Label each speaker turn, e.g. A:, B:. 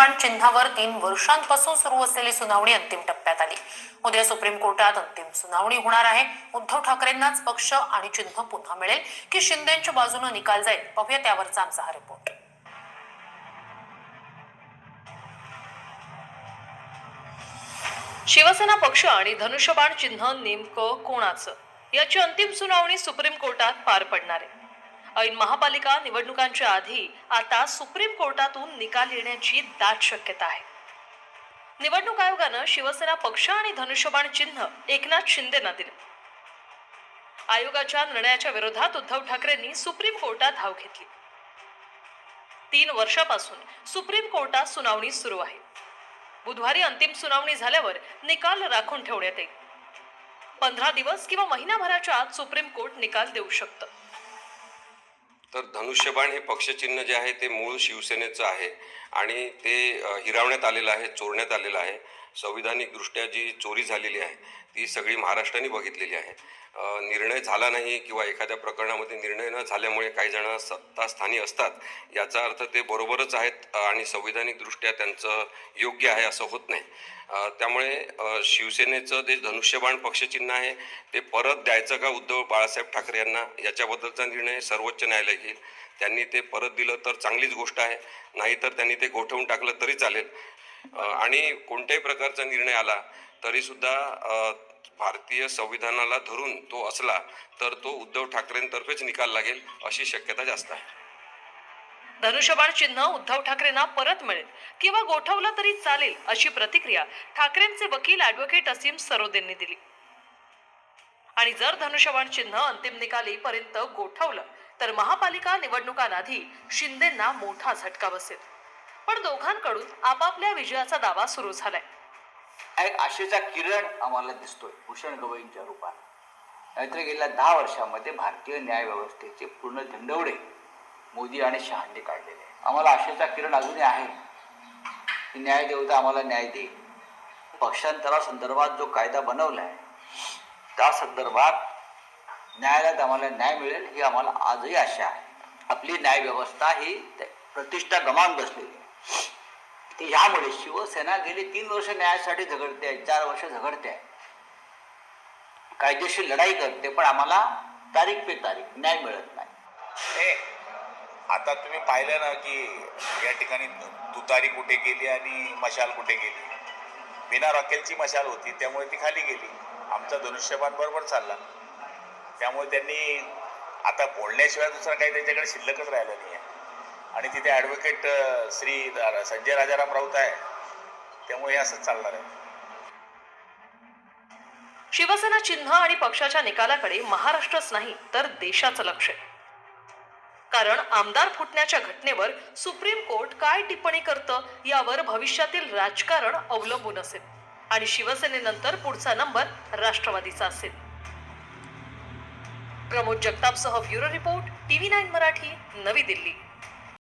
A: निर्माण चिन्हावर तीन वर्षांपासून सुरू असलेली सुनावणी अंतिम टप्प्यात आली. उद्या सुप्रीम कोर्टात अंतिम सुनावणी होणार आहे. उद्धव ठाकरेंनाच पक्ष आणि चिन्ह पुन्हा मिळेल की शिंदेच्या बाजूने निकाल जाईल? पाहूया त्यावरचा आमचा हा रिपोर्ट शिवसेना पक्ष आणि धनुष्यबाण चिन्ह नेमकं कोणाचं? याची अंतिम सुनावणी सुप्रीम कोर्टात पार पडणार आहे. ऐन महापालिका निवडणुकांच्या आधी आता सुप्रीम कोर्टातून निकाल येण्याची दाट शक्यता आहे. निवडणूक आयोगानं शिवसेना पक्ष आणि धनुष्यबाण चिन्ह एकनाथ शिंदेना दिलं. आयोगाच्या निर्णयाच्या विरोधात उद्धव ठाकरेंनी सुप्रीम कोर्टात धाव घेतली. तीन वर्षापासून सुप्रीम कोर्टात सुनावणी सुरू आहे. बुधवारी अंतिम सुनावणी झाल्यावर निकाल राखून ठेवण्यात येईल. पंधरा दिवस किंवा महिनाभराच्या आत सुप्रीम कोर्ट निकाल देऊ शकतं.
B: तर धनुष्यबाण हे पक्षचिन्ह जे आहे ते मूळ शिवसेनेचं आहे आणि ते हिरावण्यात आलेलं आहे चोरण्यात आलेलं आहे. संविधानिकदृष्ट्या जी चोरी झालेली आहे ती सगळी महाराष्ट्राने बघितलेली आहे. निर्णय झाला नाही किंवा एखाद्या प्रकरणामध्ये निर्णय न झाल्यामुळे काही जण सत्तास्थानी असतात याचा अर्थ ते बरोबरच आहेत आणि संविधानिकदृष्ट्या त्यांचं योग्य आहे असं होत नाही. त्यामुळे शिवसेनेचं जे धनुष्यबाण पक्षचिन्ह आहे ते परत द्यायचं का उद्धव बाळासाहेब ठाकरे यांना? याच्याबद्दलचा निर्णय सर्वोच्च न्यायालय घेईल त्यांनी ते परत दिलं तर चांगलीच गोष्ट आहे. नाहीतर त्यांनी ते गोठवून टाकलं तरी चालेल. आणि कोणत्याही प्रकारचा निर्णय आला तरी सुद्धा भारतीय संविधानाला धरून तो असला तर तो उद्धव ठाकरेंतर्फेच निकाल लागेल अशी शक्यता जास्त आहे.
A: धनुष्यबाण चिन्ह उद्धव ठाकरेंना परत मिळेल किंवा गोठवलं तरी चालेल अशी प्रतिक्रिया ठाकरेंचे वकील ऍडव्होकेट असीम सरोदेंनी दिली. आणि जर धनुष्यबाण चिन्ह अंतिम निकालीपर्यंत गोठवलं तर महापालिका निवडणुकांआधी शिंदेंना मोठा झटका बसेल. पण दोघांकडून आपापल्या विजयाचा दावा सुरू झालाय.
C: एक आशेचा किरण आम्हाला दिसतोय भूषण गवईंच्या रूपात. नाहीतर गेल्या दहा वर्षामध्ये भारतीय न्याय व्यवस्थेचे पूर्ण धंडवडे मोदी आणि शहांनी काढलेले आम्हाला आशेचा किरण अजूनही आहे. की न्यायदेवता आम्हाला न्याय देईल. पक्षांतरासंदर्भात जो कायदा बनवला आहे त्या संदर्भात न्यायालयात आम्हाला न्याय मिळेल ही आम्हाला आजही आशा आहे. आपली न्यायव्यवस्था ही प्रतिष्ठा गमावून बसलेली आहे. ते ह्यामुळे शिवसेना गेली तीन वर्ष न्यायासाठी झगडते आहे चार वर्ष झगडते आहे. कायदेशीर लढाई करते पण आम्हाला तारीख पे तारीख न्याय मिळत नाही.
D: हे आता तुम्ही पाहिलं ना की या ठिकाणी तुतारी कुठे गेली आणि मशाल कुठे गेली? बिना रॉकेलची मशाल होती त्यामुळे ती खाली गेली. आमचा धनुष्यबाण बरोबर चालला. त्यामुळे त्यांनी आता बोलण्याशिवाय दुसरा काही त्यांच्याकडे शिल्लकच राहिलं नाही आहे आणि तिथे ॲडव्होकेट श्री संजय राजाराम राऊत आहे. त्यामुळे हे असंच चालणार आहे.
A: शिवसेना चिन्ह आणि पक्षाच्या निकालाकडे महाराष्ट्रच नाही तर देशाचं लक्ष आहे. कारण आमदार फुटण्याच्या घटनेवर सुप्रीम कोर्ट काय टिप्पणी करतं यावर भविष्यातील राजकारण अवलंबून असेल. आणि शिवसेनेनंतर पुढचा नंबर राष्ट्रवादीचा असेल. Pramod जगतापसह bureau report TV nine Marathi Navi Delhi.